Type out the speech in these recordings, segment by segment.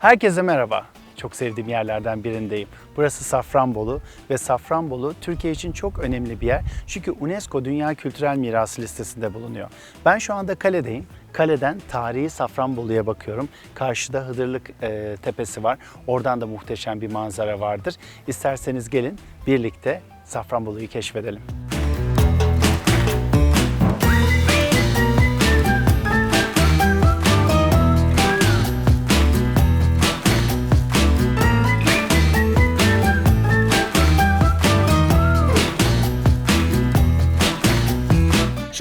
Herkese merhaba. Çok sevdiğim yerlerden birindeyim. Burası Safranbolu ve Safranbolu Türkiye için çok önemli bir yer. Çünkü UNESCO Dünya Kültürel Mirası listesinde bulunuyor. Ben şu anda kaledeyim. Kaleden tarihi Safranbolu'ya bakıyorum. Karşıda Hıdırlık e, Tepesi var. Oradan da muhteşem bir manzara vardır. İsterseniz gelin birlikte Safranbolu'yu keşfedelim.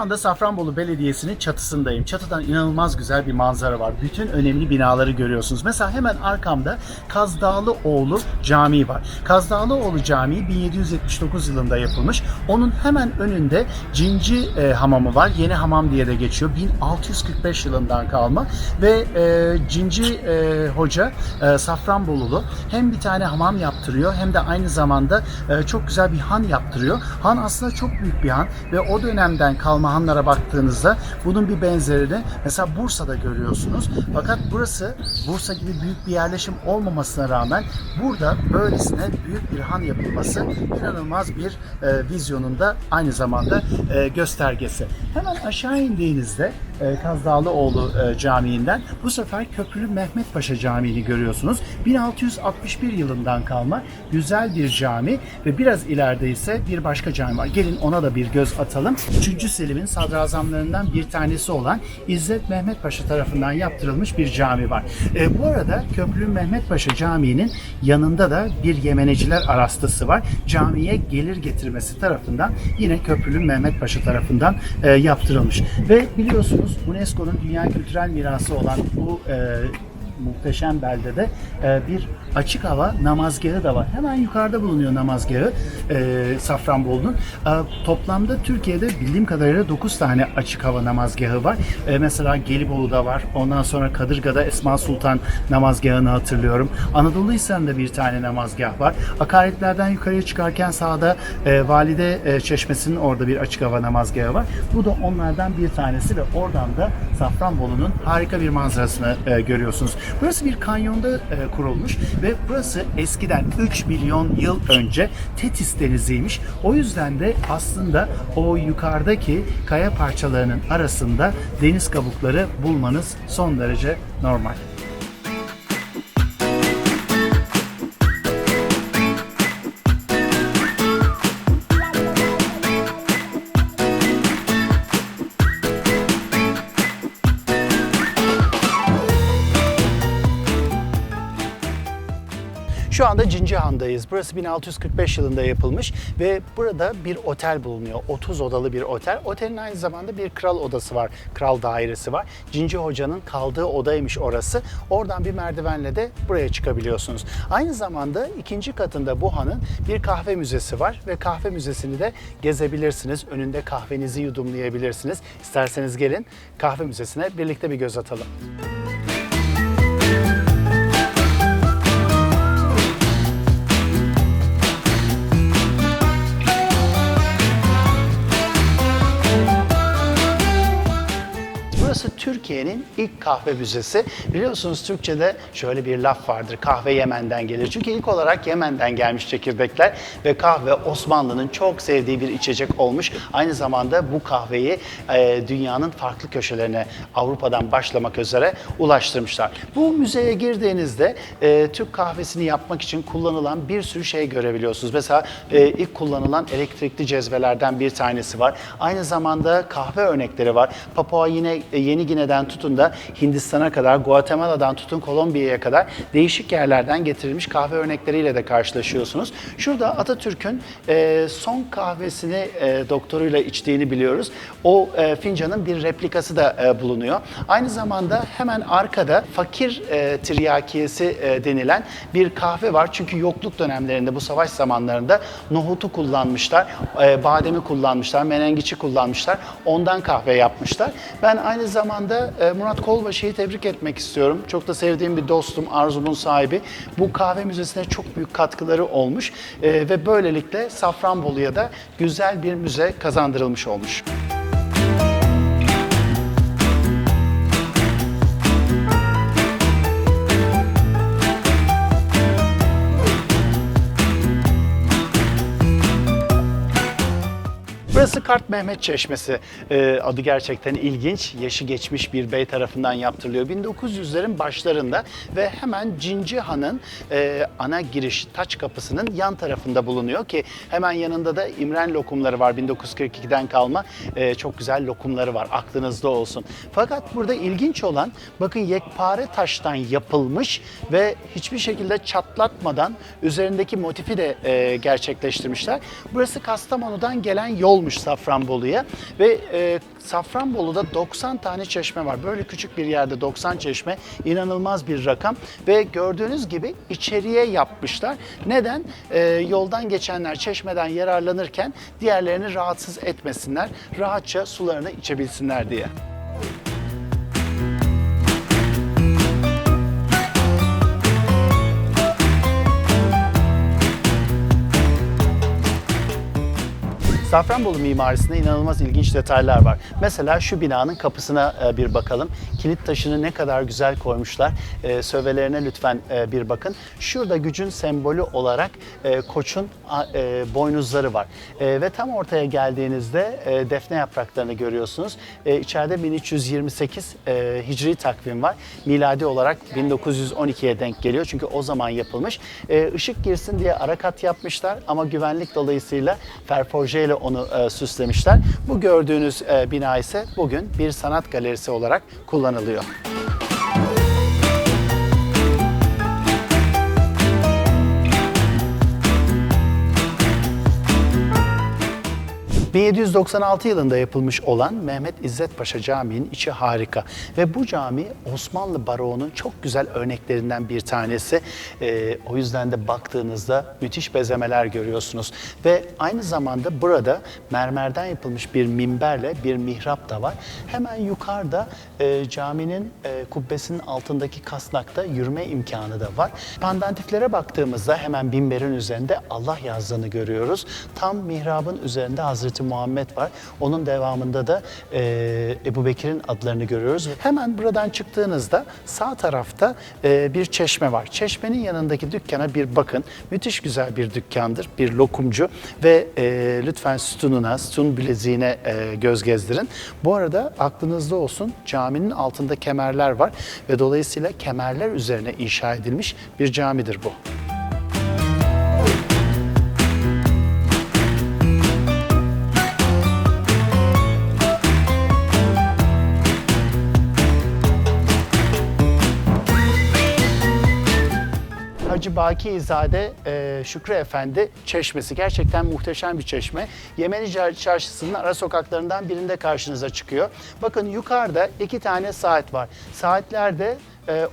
Anda Safranbolu Belediyesi'nin çatısındayım. Çatıdan inanılmaz güzel bir manzara var. Bütün önemli binaları görüyorsunuz. Mesela hemen arkamda Kazdağlıoğlu Camii var. Kazdağlıoğlu Camii 1779 yılında yapılmış. Onun hemen önünde Cinci e, Hamamı var. Yeni Hamam diye de geçiyor. 1645 yılından kalma ve e, Cinci e, Hoca e, Safranbolulu hem bir tane hamam yaptırıyor hem de aynı zamanda e, çok güzel bir han yaptırıyor. Han aslında çok büyük bir han ve o dönemden kalma hanlara baktığınızda bunun bir benzerini mesela Bursa'da görüyorsunuz. Fakat burası Bursa gibi büyük bir yerleşim olmamasına rağmen burada böylesine büyük bir han yapılması inanılmaz bir e, vizyonun da aynı zamanda e, göstergesi. Hemen aşağı indiğinizde e, Kazdağlıoğlu e, Camii'nden bu sefer Köprülü Mehmet Paşa Camii'ni görüyorsunuz. 1661 yılından kalma güzel bir cami ve biraz ileride ise bir başka cami var. Gelin ona da bir göz atalım. 3. Selim'in sadrazamlarından bir tanesi olan İzzet Mehmet Paşa tarafından yaptırılmış bir cami var. E, bu arada Köprülü Mehmet Paşa Camii'nin yanında da bir Yemeneciler arastası var. Camiye gelir getirmesi tarafından yine Köprülü Mehmet Paşa tarafından e, yaptırılmış. Ve biliyorsunuz UNESCO'nun Dünya Kültürel Mirası olan bu e, muhteşem beldede e, bir açık hava namazgahı da var. Hemen yukarıda bulunuyor namazgahı e, Safranbolu'nun. E, toplamda Türkiye'de bildiğim kadarıyla 9 tane açık hava namazgahı var. E, mesela Gelibolu'da var. Ondan sonra Kadırga'da Esma Sultan namazgahını hatırlıyorum. Anadolu Hisarı'nda bir tane namazgah var. Akaretlerden yukarıya çıkarken sağda e, Valide e, Çeşmesi'nin orada bir açık hava namazgahı var. Bu da onlardan bir tanesi ve oradan da Safranbolu'nun harika bir manzarasını e, görüyorsunuz. Burası bir kanyonda e, kurulmuş ve burası eskiden 3 milyon yıl önce Tetis deniziymiş. O yüzden de aslında o yukarıdaki kaya parçalarının arasında deniz kabukları bulmanız son derece normal. Şu anda Cincihan'dayız. Burası 1645 yılında yapılmış ve burada bir otel bulunuyor. 30 odalı bir otel. Otelin aynı zamanda bir kral odası var. Kral dairesi var. Cinci Hoca'nın kaldığı odaymış orası. Oradan bir merdivenle de buraya çıkabiliyorsunuz. Aynı zamanda ikinci katında bu hanın bir kahve müzesi var ve kahve müzesini de gezebilirsiniz. Önünde kahvenizi yudumlayabilirsiniz. İsterseniz gelin kahve müzesine birlikte bir göz atalım. Burası Türkiye'nin ilk kahve müzesi. Biliyorsunuz Türkçe'de şöyle bir laf vardır. Kahve Yemen'den gelir. Çünkü ilk olarak Yemen'den gelmiş çekirdekler ve kahve Osmanlı'nın çok sevdiği bir içecek olmuş. Aynı zamanda bu kahveyi e, dünyanın farklı köşelerine Avrupa'dan başlamak üzere ulaştırmışlar. Bu müzeye girdiğinizde e, Türk kahvesini yapmak için kullanılan bir sürü şey görebiliyorsunuz. Mesela e, ilk kullanılan elektrikli cezvelerden bir tanesi var. Aynı zamanda kahve örnekleri var. Papua yine Yeni Gine'den tutun da Hindistan'a kadar, Guatemala'dan tutun Kolombiya'ya kadar değişik yerlerden getirilmiş kahve örnekleriyle de karşılaşıyorsunuz. Şurada Atatürk'ün e, son kahvesini e, doktoruyla içtiğini biliyoruz. O e, fincanın bir replikası da e, bulunuyor. Aynı zamanda hemen arkada fakir e, tiryakiyesi e, denilen bir kahve var. Çünkü yokluk dönemlerinde bu savaş zamanlarında nohutu kullanmışlar, e, bademi kullanmışlar, menengiçi kullanmışlar. Ondan kahve yapmışlar. Ben aynı zamanda e, Murat Kolbaşı'yı tebrik etmek istiyorum. Çok da sevdiğim bir dostum, Arzu'nun sahibi. Bu kahve müzesine çok büyük katkıları olmuş e, ve böylelikle Safranbolu'ya da güzel bir müze kazandırılmış olmuş. Burası Kart Mehmet Çeşmesi. Ee, adı gerçekten ilginç. Yaşı geçmiş bir bey tarafından yaptırılıyor. 1900'lerin başlarında ve hemen Cinci Han'ın e, ana giriş taç kapısının yan tarafında bulunuyor ki hemen yanında da İmren lokumları var. 1942'den kalma e, çok güzel lokumları var. Aklınızda olsun. Fakat burada ilginç olan bakın yekpare taştan yapılmış ve hiçbir şekilde çatlatmadan üzerindeki motifi de e, gerçekleştirmişler. Burası Kastamonu'dan gelen yolmuş Safranbolu'ya ve e, Safranbolu'da 90 tane çeşme var. Böyle küçük bir yerde 90 çeşme inanılmaz bir rakam ve gördüğünüz gibi içeriye yapmışlar. Neden? E, yoldan geçenler çeşmeden yararlanırken diğerlerini rahatsız etmesinler, rahatça sularını içebilsinler diye. Safranbolu mimarisinde inanılmaz ilginç detaylar var. Mesela şu binanın kapısına e, bir bakalım. Kilit taşını ne kadar güzel koymuşlar. E, Sövelerine lütfen e, bir bakın. Şurada gücün sembolü olarak koçun boynuzları var. Ve tam ortaya geldiğinizde defne yapraklarını görüyorsunuz. İçeride 1328 e, hicri takvim var. Miladi olarak 1912'ye denk geliyor. Çünkü o zaman yapılmış. Işık girsin diye arakat yapmışlar ama güvenlik dolayısıyla ferforje ile onu e, süslemişler. Bu gördüğünüz e, bina ise bugün bir sanat galerisi olarak kullanılıyor. ...1796 yılında yapılmış olan Mehmet İzzet Paşa Camii'nin içi harika. Ve bu cami Osmanlı Baroğu'nun çok güzel örneklerinden bir tanesi. Ee, o yüzden de baktığınızda müthiş bezemeler görüyorsunuz. Ve aynı zamanda burada mermerden yapılmış bir minberle bir mihrap da var. Hemen yukarıda e, caminin e, kubbesinin altındaki kasnakta yürüme imkanı da var. Pandantiflere baktığımızda hemen minberin üzerinde Allah yazdığını görüyoruz. Tam mihrabın üzerinde Hazreti Muhammed var. Onun devamında da e, Ebu Bekir'in adlarını görüyoruz. Hemen buradan çıktığınızda sağ tarafta e, bir çeşme var. Çeşmenin yanındaki dükkana bir bakın. Müthiş güzel bir dükkandır. Bir lokumcu ve e, lütfen sütununa, sütun bileziğine e, göz gezdirin. Bu arada aklınızda olsun caminin altında kemerler var ve dolayısıyla kemerler üzerine inşa edilmiş bir camidir bu. Hacı Bakizade e, Şükrü Efendi çeşmesi. Gerçekten muhteşem bir çeşme. Yemeni Çar- Çarşısı'nın ara sokaklarından birinde karşınıza çıkıyor. Bakın yukarıda iki tane saat var. Saatlerde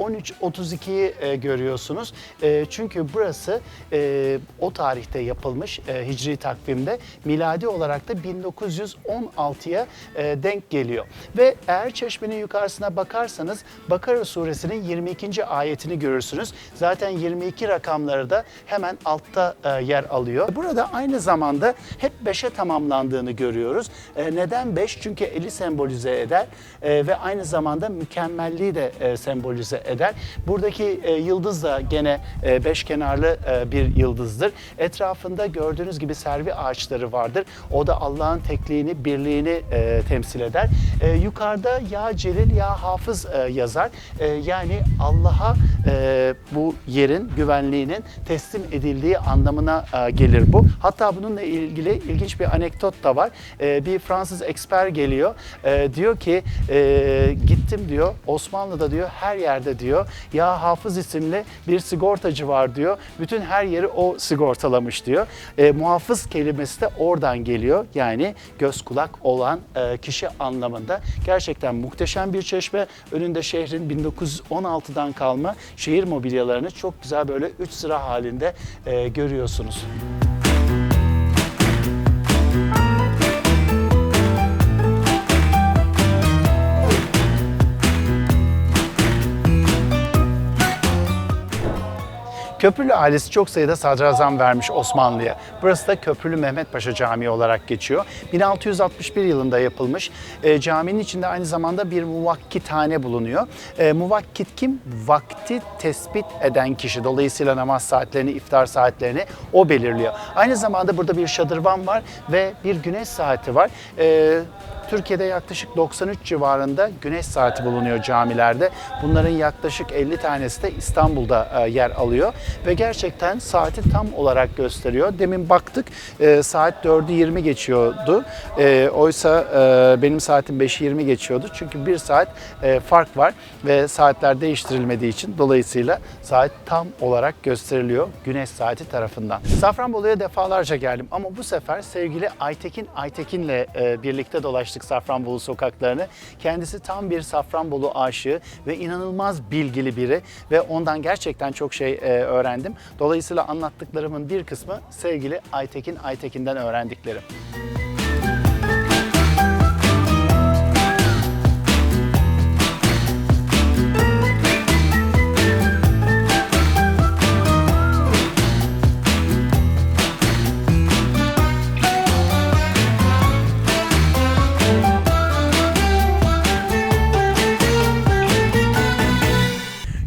13.32'yi e, görüyorsunuz. E, Çünkü burası e, o tarihte yapılmış e, hicri takvimde miladi olarak da 1916'ya e, denk geliyor. Ve eğer çeşmenin yukarısına bakarsanız Bakara suresinin 22. ayetini görürsünüz. Zaten 22 rakamları da hemen altta yer alıyor. Burada aynı zamanda hep 5'e tamamlandığını görüyoruz. Neden 5? Çünkü eli sembolize eder ve aynı zamanda mükemmelliği de e, sembolize eder. Buradaki e, yıldız da gene e, beş kenarlı e, bir yıldızdır. Etrafında gördüğünüz gibi servi ağaçları vardır. O da Allah'ın tekliğini, birliğini e, temsil eder. E, yukarıda ya Celil ya Hafız e, yazar. E, yani Allah'a e, bu yerin güvenliğinin teslim edildiği anlamına e, gelir bu. Hatta bununla ilgili ilginç bir anekdot da var. E, bir Fransız eksper geliyor. E, diyor ki e, gittim diyor Osmanlı'da diyor her yerde diyor ya Hafız isimli bir sigortacı var diyor. Bütün her yeri o sigortalamış diyor. E, muhafız kelimesi de oradan geliyor. Yani göz kulak olan e, kişi anlamında. Gerçekten muhteşem bir çeşme. Önünde şehrin 1916'dan kalma şehir mobilyalarını çok güzel böyle 3 sıra halinde e, görüyorsunuz. Köprülü ailesi çok sayıda sadrazam vermiş Osmanlı'ya. Burası da Köprülü Mehmet Paşa Camii olarak geçiyor. 1661 yılında yapılmış. E, caminin içinde aynı zamanda bir muvakkithane bulunuyor. E, muvakkit kim? Vakti tespit eden kişi. Dolayısıyla namaz saatlerini, iftar saatlerini o belirliyor. Aynı zamanda burada bir şadırvan var ve bir güneş saati var. E, Türkiye'de yaklaşık 93 civarında güneş saati bulunuyor camilerde. Bunların yaklaşık 50 tanesi de İstanbul'da e, yer alıyor ve gerçekten saati tam olarak gösteriyor. Demin baktık e, saat 4'ü 20 geçiyordu. E, oysa benim saatim 5'i 20 geçiyordu. Çünkü bir saat fark var ve saatler değiştirilmediği için dolayısıyla saat tam olarak gösteriliyor güneş saati tarafından. Safranbolu'ya defalarca geldim ama bu sefer sevgili Aytekin Aytekin'le birlikte dolaştık Safranbolu sokaklarını. Kendisi tam bir Safranbolu aşığı ve inanılmaz bilgili biri ve ondan gerçekten çok şey e, öğrendim. Dolayısıyla anlattıklarımın bir kısmı sevgili Aytekin Aytekin'den öğrendiklerim.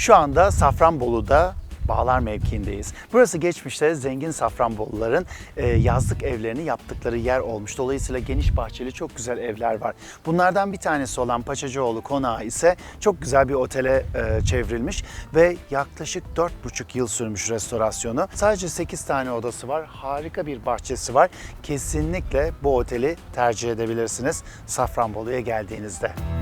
Şu anda Safranbolu'da Bağlar mevkiindeyiz. Burası geçmişte zengin Safranboluların e, yazlık evlerini yaptıkları yer olmuş. Dolayısıyla geniş bahçeli çok güzel evler var. Bunlardan bir tanesi olan Paçacıoğlu Konağı ise çok güzel bir otele e, çevrilmiş ve yaklaşık 4,5 yıl sürmüş restorasyonu. Sadece 8 tane odası var. Harika bir bahçesi var. Kesinlikle bu oteli tercih edebilirsiniz Safranbolu'ya geldiğinizde.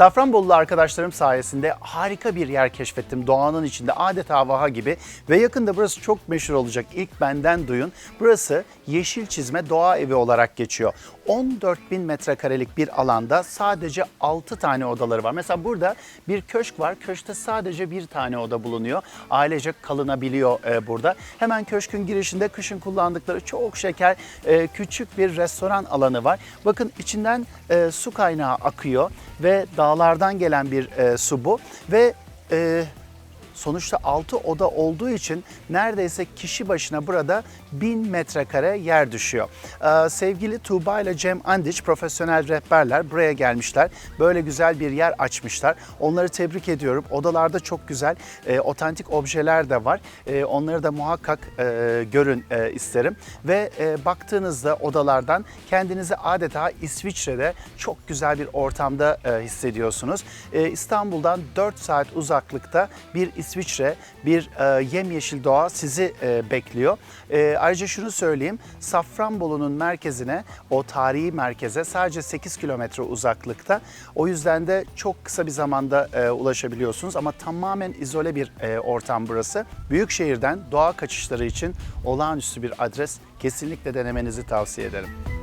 Safranbolulu arkadaşlarım sayesinde harika bir yer keşfettim. Doğanın içinde adeta vaha gibi ve yakında burası çok meşhur olacak. İlk benden duyun. Burası Yeşil Çizme Doğa Evi olarak geçiyor. 14 bin metrekarelik bir alanda sadece 6 tane odaları var. Mesela burada bir köşk var. Köşkte sadece bir tane oda bulunuyor. Ailece kalınabiliyor e, burada. Hemen köşkün girişinde kışın kullandıkları çok şeker e, küçük bir restoran alanı var. Bakın içinden e, su kaynağı akıyor ve dağlardan gelen bir e, su bu. Ve e, sonuçta 6 oda olduğu için neredeyse kişi başına burada 1000 metrekare yer düşüyor. Ee, sevgili Tuğba ile Cem Andiç profesyonel rehberler buraya gelmişler. Böyle güzel bir yer açmışlar. Onları tebrik ediyorum. Odalarda çok güzel e, otantik objeler de var. E, onları da muhakkak e, görün e, isterim. Ve e, baktığınızda odalardan kendinizi adeta İsviçre'de çok güzel bir ortamda e, hissediyorsunuz. E, İstanbul'dan 4 saat uzaklıkta bir İsviçre, bir e, yemyeşil doğa sizi e, bekliyor. E, ayrıca şunu söyleyeyim, Safranbolu'nun merkezine, o tarihi merkeze sadece 8 kilometre uzaklıkta. O yüzden de çok kısa bir zamanda e, ulaşabiliyorsunuz ama tamamen izole bir e, ortam burası. Büyük şehirden doğa kaçışları için olağanüstü bir adres. Kesinlikle denemenizi tavsiye ederim.